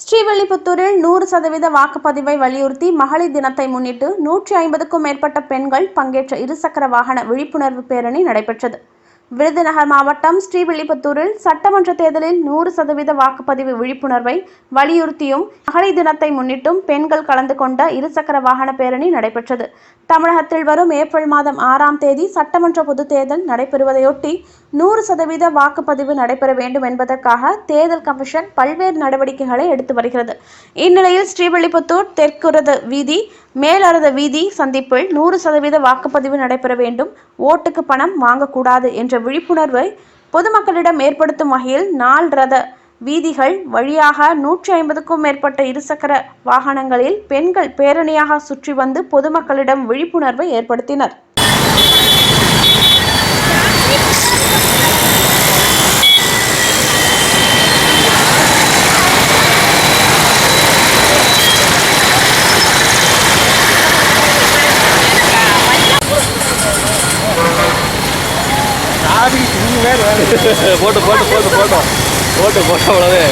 ஸ்ரீவில்லிபுத்தூரில் நூறு சதவீத வாக்குப்பதிவை வலியுறுத்தி மகளிர் தினத்தை முன்னிட்டு நூற்றி ஐம்பதுக்கும் மேற்பட்ட பெண்கள் பங்கேற்ற இருசக்கர வாகன விழிப்புணர்வு பேரணி நடைபெற்றது. விருதுநகர் மாவட்டம் ஸ்ரீவில்லிபுத்தூரில் சட்டமன்ற தேர்தலில் நூறு சதவீத வாக்குப்பதிவு விழிப்புணர்வை வலியுறுத்தியும் மகளிர் தினத்தை முன்னிட்டும் பெண்கள் கலந்து கொண்ட இருசக்கர வாகன பேரணி நடைபெற்றது. தமிழகத்தில் வரும் ஏப்ரல் மாதம் ஆறாம் தேதி சட்டமன்ற பொதுத் தேர்தல் நடைபெறுவதையொட்டி நூறு சதவீத வாக்குப்பதிவு நடைபெற வேண்டும் என்பதற்காக தேர்தல் கமிஷன் பல்வேறு நடவடிக்கைகளை எடுத்து வருகிறது. இந்நிலையில் ஸ்ரீவில்லிபுத்தூர் தெற்குரத வீதி மேலரத வீதி சந்திப்பில் நூறு சதவீத வாக்குப்பதிவு நடைபெற வேண்டும். ஓட்டுக்கு பணம் வாங்கக்கூடாது என்ற விழிப்புணர்வை பொதுமக்களிடம் ஏற்படுத்தும் வகையில் நாள் ரத வீதிகள் வழியாக நூற்றி ஐம்பதுக்கும் மேற்பட்ட இருசக்கர வாகனங்களில் பெண்கள் பேரணியாக சுற்றி வந்து பொதுமக்களிடம் விழிப்புணர்வை ஏற்படுத்தினர். போட்டு போட்டு போட்டு போட்டோம் போட்டு போட்டோம் அவ்வளோவே